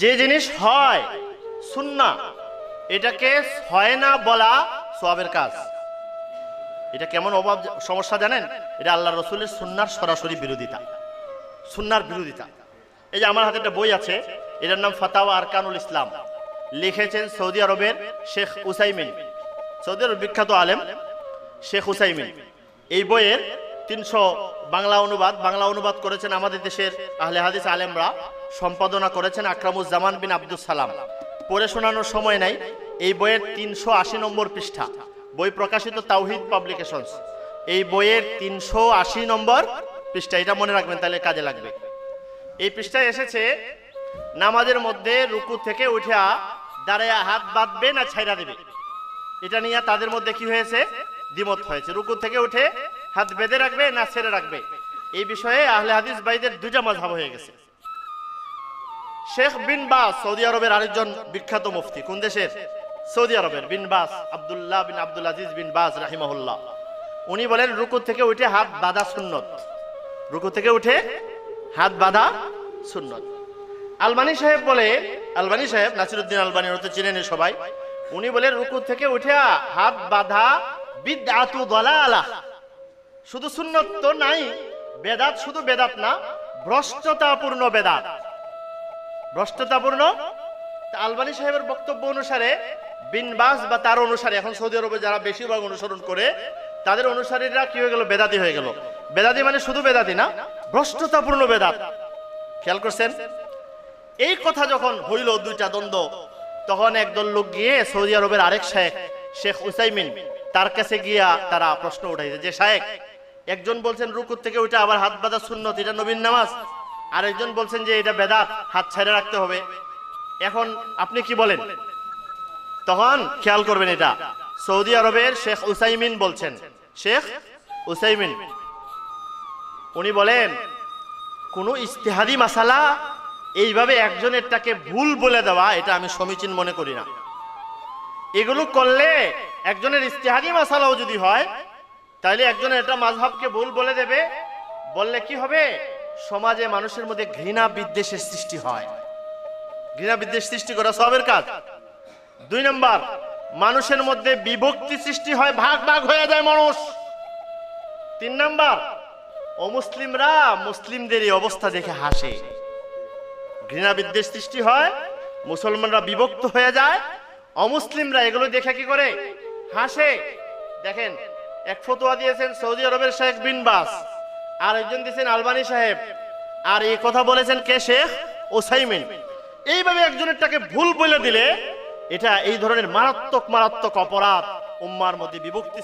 যে জিনিস হয় সুন্না এটাকে হয় না বলা সবের কাজ। এটা কেমন অভাব, সমস্যা জানেন? এটা আল্লাহ রসুলের সুন্নার সরাসরি বিরোধিতা। সুন্নার বিরোধিতা। এই যে আমার হাতে একটা বই আছে, এটার নাম ফাতাওয়া আরকানুল ইসলাম। লিখেছেন সৌদি আরবের শেখ উসাইমিন, সৌদি আরব বিখ্যাত আলেম শেখ উসাইমিন। এই বইয়ের তিনশো বাংলা অনুবাদ বাংলা অনুবাদ করেছেন আমাদের দেশের আহলে হাদিস আলেমরা। সম্পাদনা করেছেন আকরামুজ্জামান বিন আব্দুল সালাম। পড়ে শোনানোর সময় নাই, এই বইয়ের তিনশো আশি নম্বর পৃষ্ঠা। বই প্রকাশিত তাওহিদ পাবলিকেশনস। এই বইয়ের তিনশো আশি নম্বর পৃষ্ঠা, এটা মনে রাখবেন তাহলে কাজে লাগবে। এই পৃষ্ঠায় এসেছে, নামাজের মধ্যে রুকু থেকে উঠা দাঁড়ায় হাত বাঁধবে না ছাইরা দেবে। এটা নিয়ে তাদের মধ্যে কি হয়েছে? দ্বিমত হয়েছে। রুকু থেকে উঠে হাত বেঁধে রাখবে না ছেড়ে রাখবে? এই বিষয়ে আহলে হাদিস ভাইদের দুইটা মাঝহাব হয়ে গেছে। শেখ বিন বাস, সৌদি আরবের আরেকজন বিখ্যাত মুফতি। কোন দেশের? সৌদি আরবের। বিন বাস, আব্দুল্লাহ বিন আব্দুল আজিজ বিন বাস, রাহিমাহুল্লাহ। উনি বলেন, রুকু থেকে উঠে হাত বাঁধা সুন্নত। রুকু থেকে উঠে হাত বাঁধা সুন্নত। আলবানি সাহেব বলে, আলবানি সাহেব, নাসিরুদ্দিন আলবানি হয়তো চিনেন সবাই। উনি বলেন, রুকু থেকে উঠে হাত বাঁধা বিদ্যাতু দলালা। শুধু সুন্নত তো নাই, বেদাত শুধু বেদাত না, ভ্রষ্টতাপূর্ণ বেদাত। ভ্রষ্টতাপূর্ণ আলবানি সাহেবের বক্তব্য অনুসারে বিনবাস বা তার অনুসারে, এখন সৌদি আরবে যারা বেশিরভাগ অনুসরণ করে, তাদের অনুসারীরা কি হয়ে গেল? বেদাতি হয়ে গেল। বেদাতি মানে শুধু বেদাতি না, ভ্রষ্টতাপূর্ণ বেদাত। খেয়াল করছেন? এই কথা যখন হইল দুইটা দ্বন্দ্ব, তখন একদল লোক গিয়ে সৌদি আরবের আরেক শায়েখ, শেখ উসাইমিন, তার কাছে গিয়া তারা প্রশ্ন উঠাইছে যে, শায়েখ, একজন বলছেন রুকুর থেকে ওইটা আবার হাত বাঁধা শূন্য এটা নবীন নামাজ? আরেকজন বলছেন যে এটা বেদাত, হাত ছেড়ে রাখতে হবে। এখন আপনি কি বলেন? তখন খেয়াল করবেন এটা। সৌদি আরবের শেখ উসাইমিন বলছেন। শেখ উসাইমিন, উনি বলেন, কোনো ইস্তেহাদি মাসালা এইভাবে একজনেরটাকে ভুল বলে দেওয়া, এটা আমি সমীচীন মনে করি না। এগুলো করলে একজনের ইস্তেহাদি মাসালাও যদি হয় তাহলে একজনের এটা মাঝহাবকে ভুল বলে দেবে। বললে কি হবে? সমাজে মানুষের মধ্যে ঘৃণা বিদ্বেষের সৃষ্টি হয়। ঘৃণা বিদ্বেষ সৃষ্টি করা সবের কাজ। দুই নম্বর, মানুষের মধ্যে বিভক্তি সৃষ্টি হয়, ভাগ ভাগ হয়ে যায় মানুষ। তিন নম্বর, অমুসলিমরা মুসলিমদের এই অবস্থা দেখে হাসে। ঘৃণা বিদ্বেষ সৃষ্টি হয়, মুসলমানরা বিভক্ত হয়ে যায়, অমুসলিমরা এগুলো দেখে কি করে? হাসে। দেখেন, এক ফতোয়া দিয়েছেন সৌদি আরবের শেখ বিন বাস। আর একজন দিয়েছেন আলবানি সাহেব। আর এই কথা বলেছেন কে শেখ? ওসাইমিন। এইভাবে একজনের একজনেরটাকে ভুল বলে দিলে, এটা এই ধরনের মারাত্মক মারাত্মক অপরাধ উম্মার মধ্যে বিভক্তি